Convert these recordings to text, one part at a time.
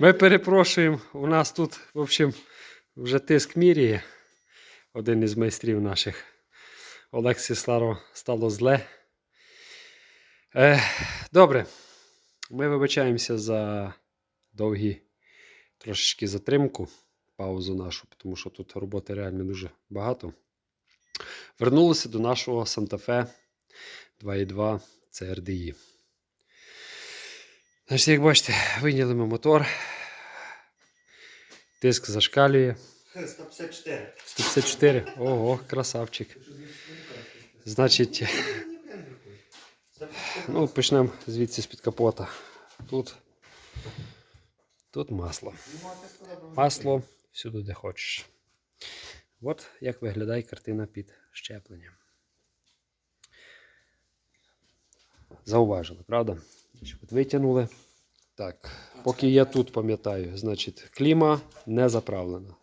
Ми перепрошуємо, у нас тут, в общем, вже тиск міряє. Один із майстрів наших. Олексі Сларо стало зле. Е, добре. Ми вибачаємося за довгі трошечки затримку, паузу нашу, тому що тут роботи реально дуже багато. Вернулися до нашого Santa-Fe 2.2 CRDI. Значить, як бачите, вийняли ми мотор. Тиск зашкалює. 154. 154. Ого, красавчик. Значить, ну, почнемо звідси з-під капота. Тут, тут масло. Масло всюди, де хочеш. От як виглядає картина під щепленням. Зауважили, правда? От витягнули. Так, поки я тут пам'ятаю, значить, кліма не заправлена.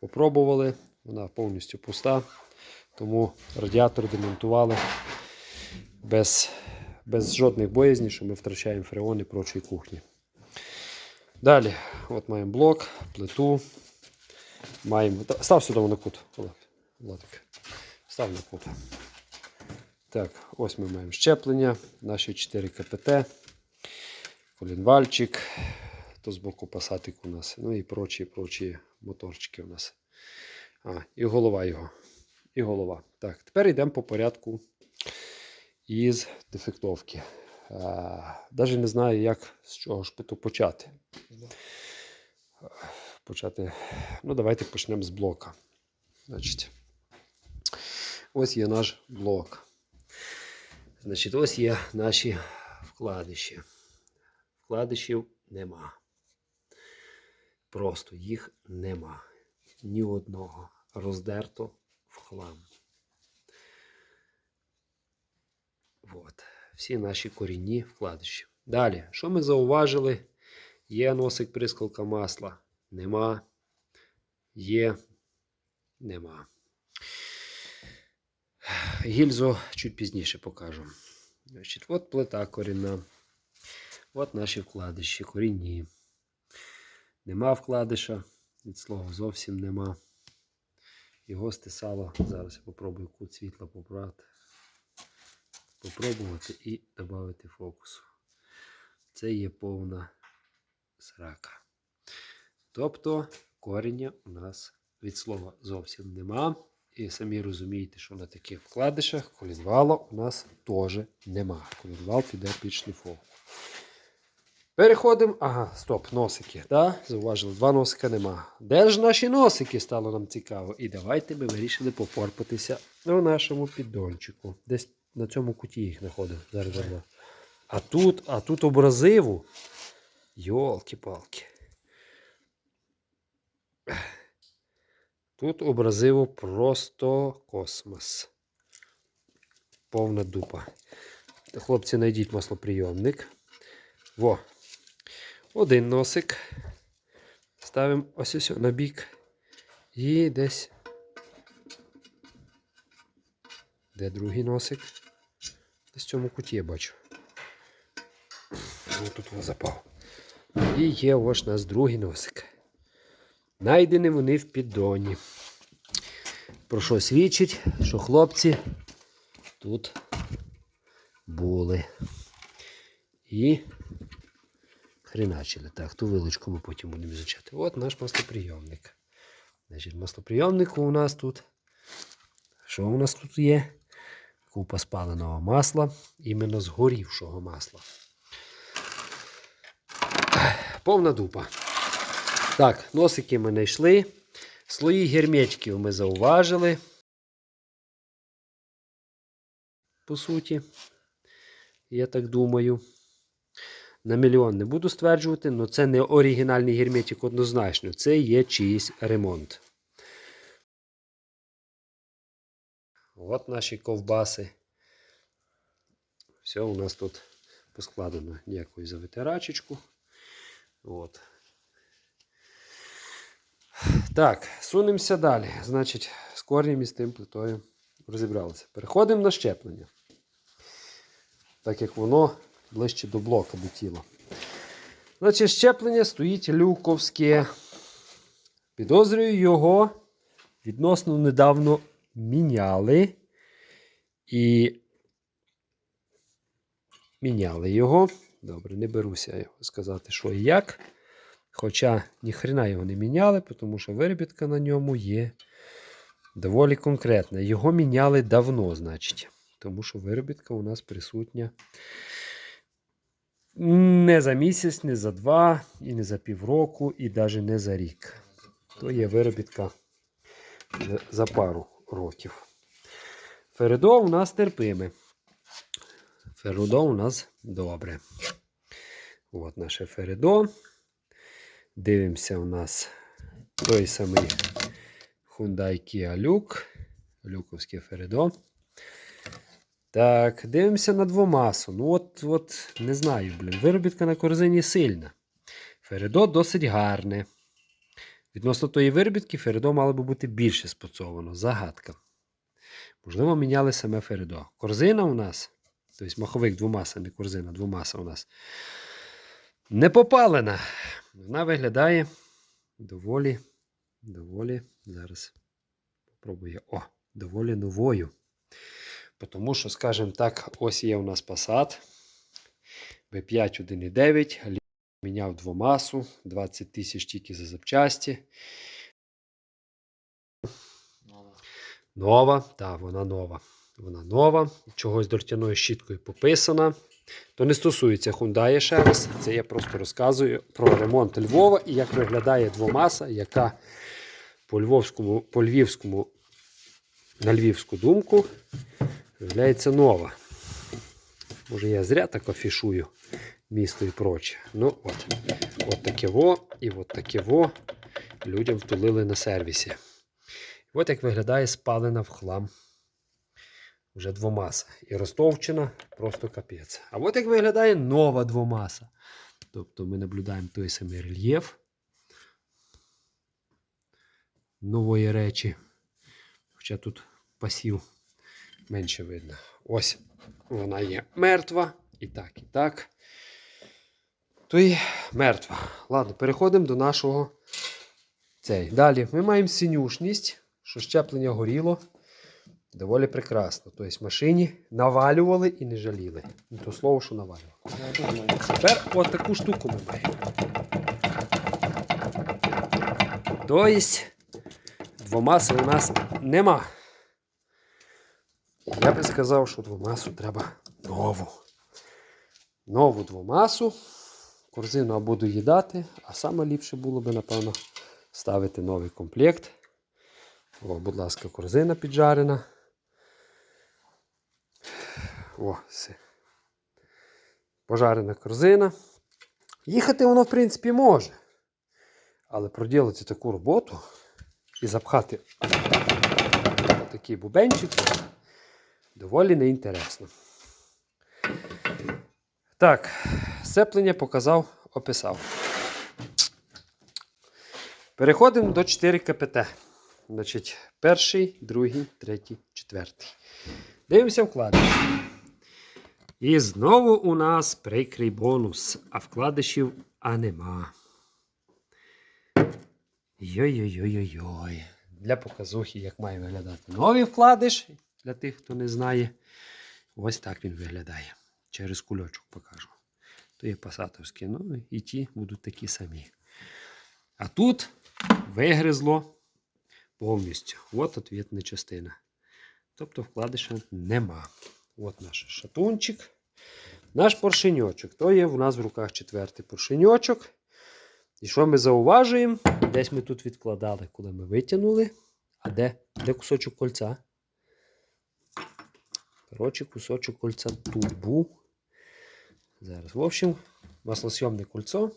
Попробували, вона повністю пуста, тому радіатор демонтували без, без жодних боязней, що ми втрачаємо фреон і прочої кухні. Далі, от маємо блок, плиту. Маємо. Став сюди на кут. Владик. Став на кут. Так, ось ми маємо щеплення, наші 4 КПТ, колінвальчик, то з боку пасатик у нас, ну і прочі, прочі моторчики у нас. А, і голова його. І голова. Так, тепер йдемо по порядку із дефектовки. Навіть не знаю, як з чого ж би почати. Почати. Ну, давайте почнемо з блока. Значить, ось є наш блок. Значить, ось є наші вкладиші. Вкладишів нема. Просто їх нема. Ні одного. Роздерто в хлам. От. Всі наші корінні вкладиші. Далі, що ми зауважили? Є носик прискалка масла. Нема. Є. Нема. Гільзу чуть пізніше покажу. Значить, от плита корінна. От наші вкладиші, корінні. Нема вкладиша. Від слова зовсім нема. Його стисало. Зараз я попробую кут світла побрати. Попробувати і додати фокусу. Це є повна срака. Тобто коріння у нас від слова зовсім нема. І самі розумієте, що на таких вкладишах колінвала у нас теж нема. Колінвал піде під шліфовку. Переходимо. Ага, стоп, носики. Да? Зауважили, два носика нема. Де ж наші носики стало нам цікаво? І давайте ми вирішили попорпатися у нашому піддончику. Десь на цьому куті їх знаходив. Зараз зараз. А тут, а тут образиву. Йолки-палки. Тут образиво просто космос. Повна дупа. Хлопці, знайдіть маслоприйомник. Во. Один носик. Ставимо ось ось на бік. І десь. Де другий носик? Десь в цьому куті я бачу. Ось тут він запав. І є ось нас другий носик. Найдені вони в піддоні. Про що свідчить, що хлопці тут були. І хреначили. Так, ту вилочку ми потім будемо визначати. От наш маслоприйомник. Значить, маслоприйомнику у нас тут. Що у нас тут є? Купа спаленого масла, іменно згорівшого масла. Повна дупа. Так, носики ми знайшли. Слої герметиків ми зауважили. По суті, я так думаю. На мільйон не буду стверджувати, але це не оригінальний герметик однозначно. Це є чиїсь ремонт. От наші ковбаси. Все у нас тут поскладено. Дякую за витирачечку. От. Так, сунемося далі. Значить, з корнем і з тим плитою розібралися. Переходимо на щеплення. Так як воно ближче до блока, до тіла. Значить, щеплення стоїть люковське. Підозрюю, його відносно недавно міняли. І міняли його. Добре, не беруся сказати, що і як. Хоча ніхрена його не міняли, тому що виробітка на ньому є доволі конкретна. Його міняли давно, значить. Тому що виробітка у нас присутня не за місяць, не за два, і не за півроку, і навіть не за рік. То є виробітка за- пару років. Фередо у нас терпиме. Фередо у нас добре. От наше Фередо. Дивимося у нас той самий Hyundai Kia Люк. Люковське Фередо. Так, дивимося на двомасу. Ну, от, от, не знаю, блін. Виробітка на корзині сильна. Фередо досить гарне. Відносно тої виробітки, Фередо мало би бути більше споцовано. Загадка. Можливо, міняли саме Фередо. Корзина у нас, тобто маховик двомаса, не корзина, двомаса у нас не попалена. Вона виглядає доволі, доволі, зараз попробую. О, доволі новою. Тому що, скажімо так, ось є у нас Passat B5 1.9, міняв двомасу, 20 тисяч тільки за запчасті. Нова, так, вона нова. Вона нова, чогось дортяною щіткою пописана. То не стосується Hyundai ще раз. Це я просто розказую про ремонт Львова і як виглядає двомаса, яка по львовському, по львівському, на львівську думку, виявляється нова. Може, я зря так афішую місто і проче. Ну, от. От таке во і от таке во людям втулили на сервісі. От як виглядає спалена в хлам. Вже двомаса. І розтовчена просто капець. А от як виглядає нова двомаса. Тобто ми наблюдаємо той самий рельєф нової речі. Хоча тут пасів менше видно. Ось вона є мертва. І так, і так. То і мертва. Ладно, переходимо до нашого цей. Далі ми маємо синюшність, що щеплення горіло. Доволі прекрасно. Тобто машині навалювали і не жаліли. Не то слово, що навалювали. Тепер от таку штуку ми маємо. Тобто, двомаси у нас нема. Я би сказав, що двомасу треба нову. Нову двомасу. Корзину я буду їдати, а саме ліпше було би, напевно, ставити новий комплект. О, будь ласка, корзина піджарена. О, все. Пожарена корзина. Їхати воно, в принципі, може. Але проділити таку роботу і запхати такий бубенчик доволі неінтересно. Так, сцеплення показав, описав. Переходимо до 4 КПТ. Значить, перший, другий, третій, четвертий. Дивимося вкладиш. І знову у нас прикрий бонус, а вкладишів а нема. Йой-йой-йой-йой. Для показухи, як має виглядати новий вкладиш, для тих, хто не знає. Ось так він виглядає. Через кульочок покажу. То є пасатовські, ну і ті будуть такі самі. А тут вигризло повністю. От отвітна частина. Тобто вкладиша нема. От наш шатунчик. Наш поршеньочок. То є у нас в руках четвертий поршеньочок. І що ми зауважуємо? Десь ми тут відкладали, коли ми витягнули. А де? Де кусочок кольця? Коротше, кусочок кольця тут був. Зараз, в общем, маслосйомне кольцо.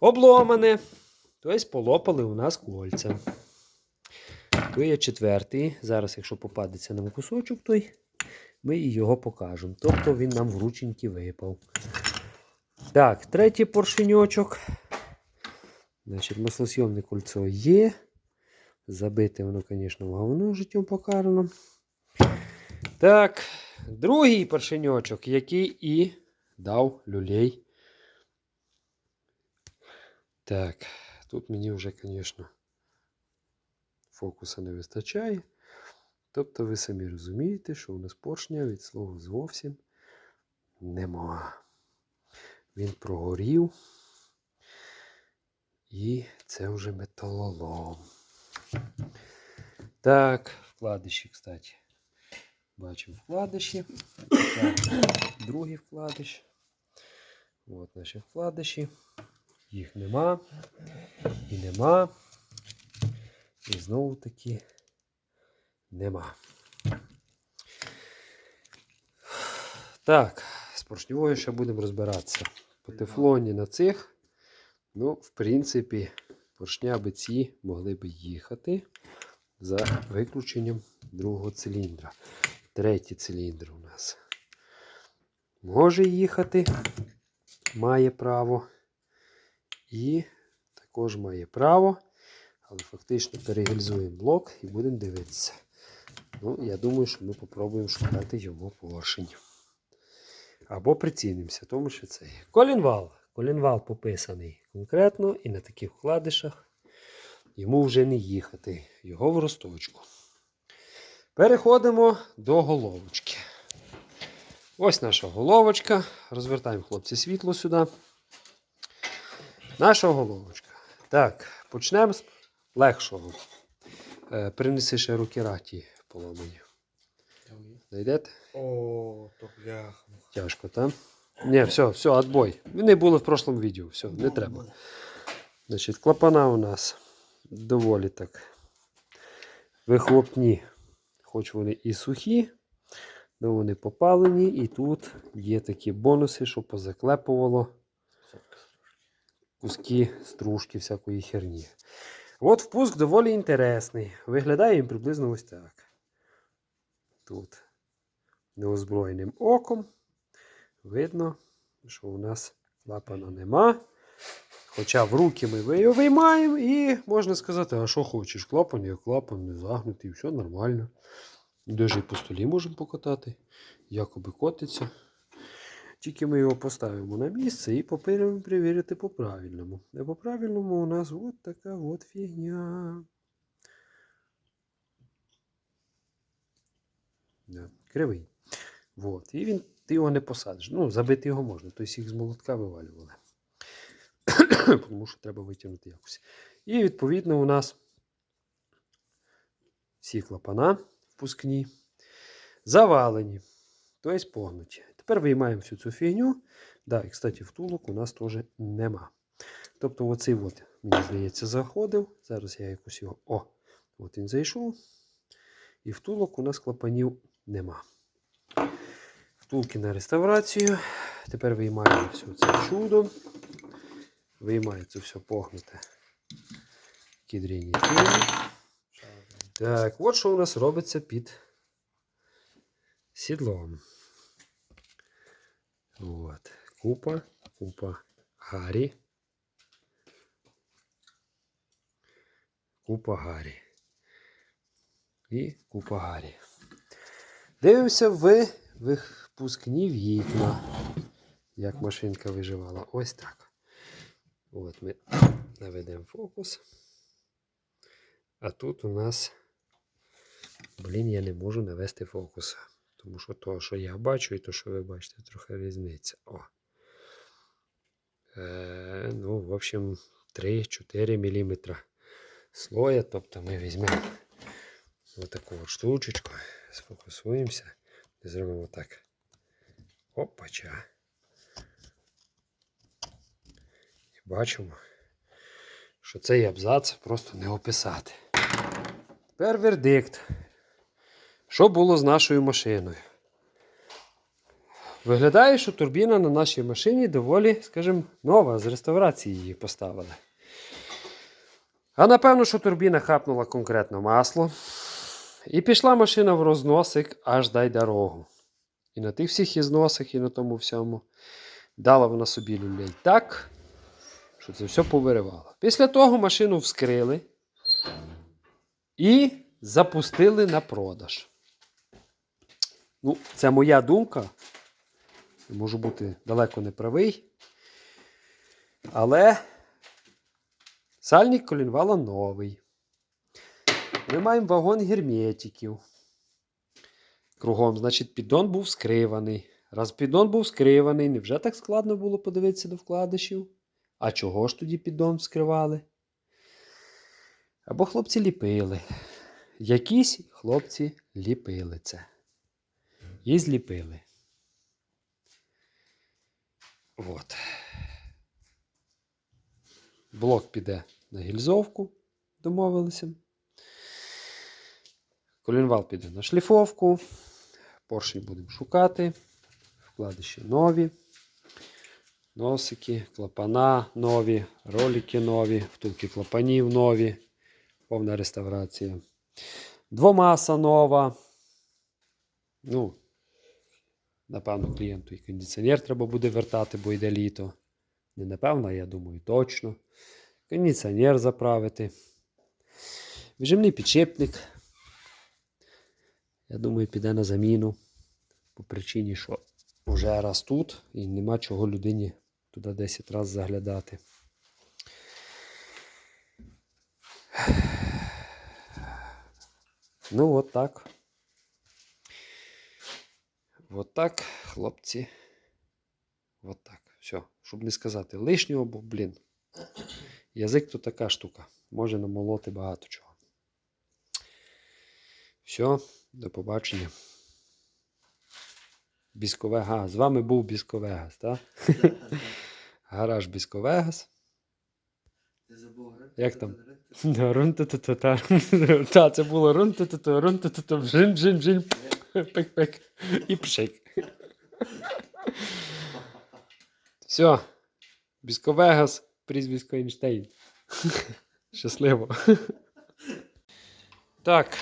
Обломане. Тобто полопали у нас кольця. То є четвертий. Зараз, якщо попадеться нам кусочок, той ми і його покажемо. Тобто він нам в рученьки випав. Так, третій поршеньочок. Значить, маслосйомне кольцо є. Забите воно, звісно, в говно життям покарано. Так, другий поршеньочок, який і дав люлей Так, тут мені вже, звісно, фокуса не вистачає. Тобто ви самі розумієте, що у нас поршня від слова зовсім нема. Він прогорів. І це вже металолом. Так, вкладиші, кстати. Бачимо вкладиші. Другий вкладиш. От наші вкладиші. Їх нема. І нема. І знову таки нема. Так, з поршневою ще будемо розбиратися. По тефлоні на цих. Ну, в принципі, поршня би ці могли би їхати за виключенням другого циліндра. Третій циліндр у нас може їхати, має право. І також має право. Але фактично перегільзуємо блок і будемо дивитися. Ну, я думаю, що ми спробуємо шукати йому поршень. Або прицінимося, тому що це. Колінвал. Колінвал пописаний конкретно і на таких вкладишах йому вже не їхати. Його в росточку. Переходимо до головочки. Ось наша головочка. Розвертаємо, хлопці, світло сюди. Наша головочка. Так, почнемо з легшого. Е, принеси ще руки раті поломані. Знайдете? О, то бляха. Тяжко, так? Ні, все, все, отбой. Вони були в прошлому відео, все, не треба. Значить, клапана у нас доволі так вихлопні, хоч вони і сухі, але вони попалені, і тут є такі бонуси, що позаклепувало куски стружки всякої херні. От впуск доволі інтересний. Виглядає він приблизно ось так. Тут неозброєним оком видно, що у нас клапана нема. Хоча в руки ми його виймаємо і можна сказати, а що хочеш, клапан є клапан, не загнутий, все нормально. Даже і по столі можемо покатати, якоби котиться. Тільки ми його поставимо на місце і попробуємо перевірити по правильному. А по правильному у нас от така от фігня. Да, кривий. Вот. І він, ти його не посадиш. Ну, забити його можна, тобто їх з молотка вивалювали. Тому що треба витягнути якось. І відповідно у нас всі клапана впускні завалені, тобто погнуті. Тепер виймаємо всю цю фігню. Да, і, кстати, втулок у нас теж нема. Тобто, оцей от, мені здається, заходив. Зараз я якось його. О! От він зайшов. І втулок у нас клапанів нема. Втулки на реставрацію. Тепер виймаємо все це чудо. Виймається все погнуте. Кідріні фільми. Так, от що у нас робиться під сідлом. От. Купа, купа гарі. Купа гарі. І купа гарі. Дивимося в випускні вікна. Як машинка виживала. Ось так. От ми наведемо фокус. А тут у нас, блін, я не можу навести фокус. Тому що то, що я бачу, і то, що ви бачите, трохи різниця. О. Е, ну, в общем, 3-4 мм слоя. Тобто ми візьмемо отаку от штучечку, сфокусуємося і зробимо так. Опача. І бачимо, що цей абзац просто не описати. Тепер вердикт. Що було з нашою машиною? Виглядає, що турбіна на нашій машині доволі, скажімо, нова, з реставрації її поставили. А напевно, що турбіна хапнула конкретно масло. І пішла машина в розносик, аж дай дорогу. І на тих всіх ізносах, і на тому всьому. Дала вона собі люлей так, що це все повиривало. Після того машину вскрили і запустили на продаж. Ну, це моя думка. Можу бути далеко не правий. Але Сальник колінвала новий. Ми маємо вагон герметиків. Кругом, значить, піддон був скриваний. Раз піддон був скриваний, невже так складно було подивитися до вкладишів? А чого ж тоді піддон вскривали? Або хлопці ліпили. Якісь хлопці ліпили це. І зліпили. От. Блок піде на гільзовку, домовилися. Колінвал піде на шліфовку. Поршні будемо шукати. Вкладиші нові. Носики, клапана нові, ролики нові, втулки клапанів нові. Повна реставрація. Двомаса нова. Ну, напевно, клієнту і кондиціонер треба буде вертати, бо йде літо. Не напевно, я думаю, точно. Кондиціонер заправити. Вижимний підшипник. Я думаю, піде на заміну. По причині, що вже раз тут і нема чого людині туди 10 разів заглядати. Ну, от так. От так, хлопці. От так. Все. Щоб не сказати лишнього, бо, блін. Язик то така штука. Може намолоти багато чого. Все, до побачення. Бісковегас. З вами був Бісковегас, так? Гараж Бісковегас. Ти забув Як там? Рун-та-та-та-та. Це було бжин, бжин, пик-пик і пшик. Все. Бісковегас, прізвисько Ейнштейн. Щасливо. Так.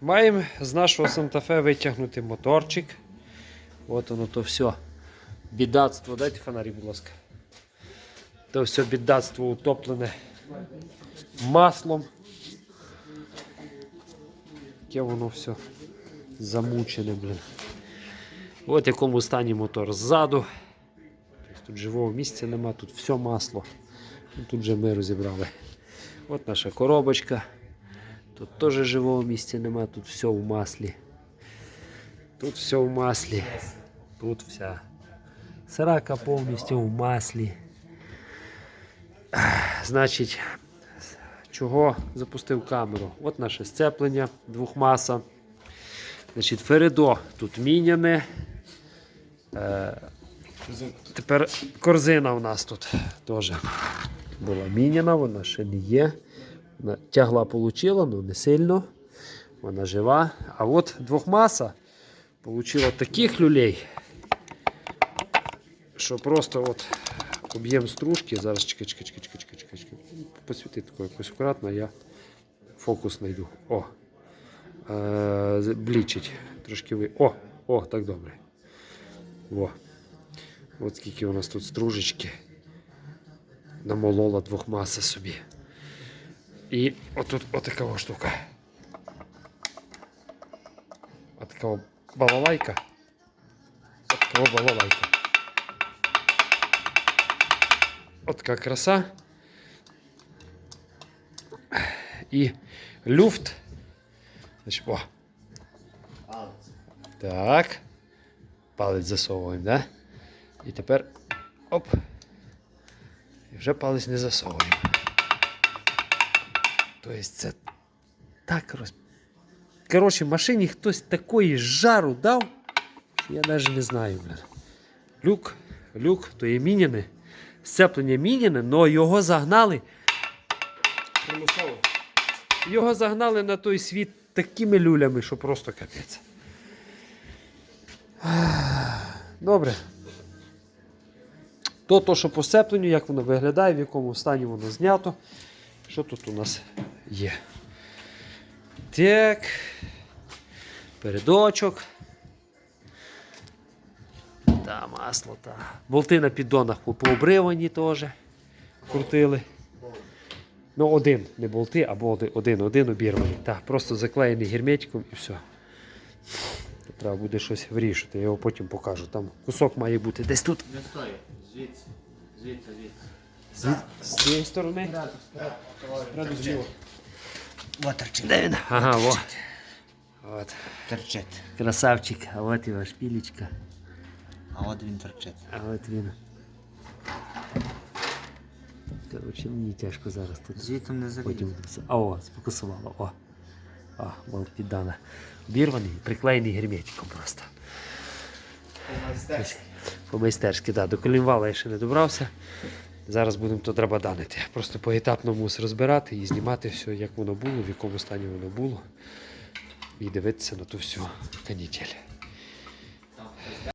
Маємо з нашого Санта-Фе витягнути моторчик. От воно то все. Бідацтво. Дайте фонарі, будь ласка. То все бідацтво утоплене маслом. Яке воно все замучене, блін. От в якому стані мотор ззаду. Тобто Тут живого місця нема, тут все масло. Ну, Тут вже ми розібрали. От наша коробочка. Тут теж живого місця нема, тут все в маслі. Тут все в маслі. Тут вся. Срака повністю в маслі. Значить, чого запустив камеру? От наше сцеплення двохмаса. Значить, Феридо тут міняне. Е, тепер корзина у нас тут теж була міняна, вона ще не є. Вона тягла получила, але не сильно. Вона жива. А от двохмаса получила таких люлей, що просто от об'єм стружки. Зараз чекай, чекай, чекай, чекай, чекай, чекай, чекай. Посвіти тако якось акуратно, я фокус знайду. О. Е, блічить. Трошки ви. О! О, так добре. Во. От скільки у нас тут стружечки. Намолола двох маси собі. І отут отака штука. Отака балалайка. Отака балалайка. От така краса. І люфт. Значить, о, так. Палець засовуємо, да? І тепер оп. І вже палець не засовуємо. Тобто це так роз... Коротше, машині хтось такої жару дав, я навіть не знаю. Блин. Люк, люк, то є міняне. Сцеплення міняне, але його загнали. Примусово. Його загнали на той світ такими люлями, що просто капець. Добре. То, то, що по сцепленню, як воно виглядає, в якому стані воно знято. Що тут у нас є? Так. Передочок. Та, масло, та. Болти на піддонах пообривані теж. Крутили. Ну, один, не болти, або один, один, один обірваний. Так, просто заклеєний герметиком і все. Треба буде щось вирішити, я його потім покажу. Там кусок має бути десь тут. Не стой. Звідси. Звідси, звідси. З, цієї сторони? Вот. Де він? Ага, во. От. Торчит. Красавчик, а от і ваш пілічка. А от він торчить. А от він. Коротше, мені тяжко зараз тут. Звітом не Потім. А о, сфокусувало. О. О, мов піддана. Обірваний, приклеєний герметиком просто. По-майстерськи, так. До колінвала я ще не добрався. Зараз будемо то треба данити. Просто поетапно мус розбирати і знімати все, як воно було, в якому стані воно було. І дивитися на ту всю канітель.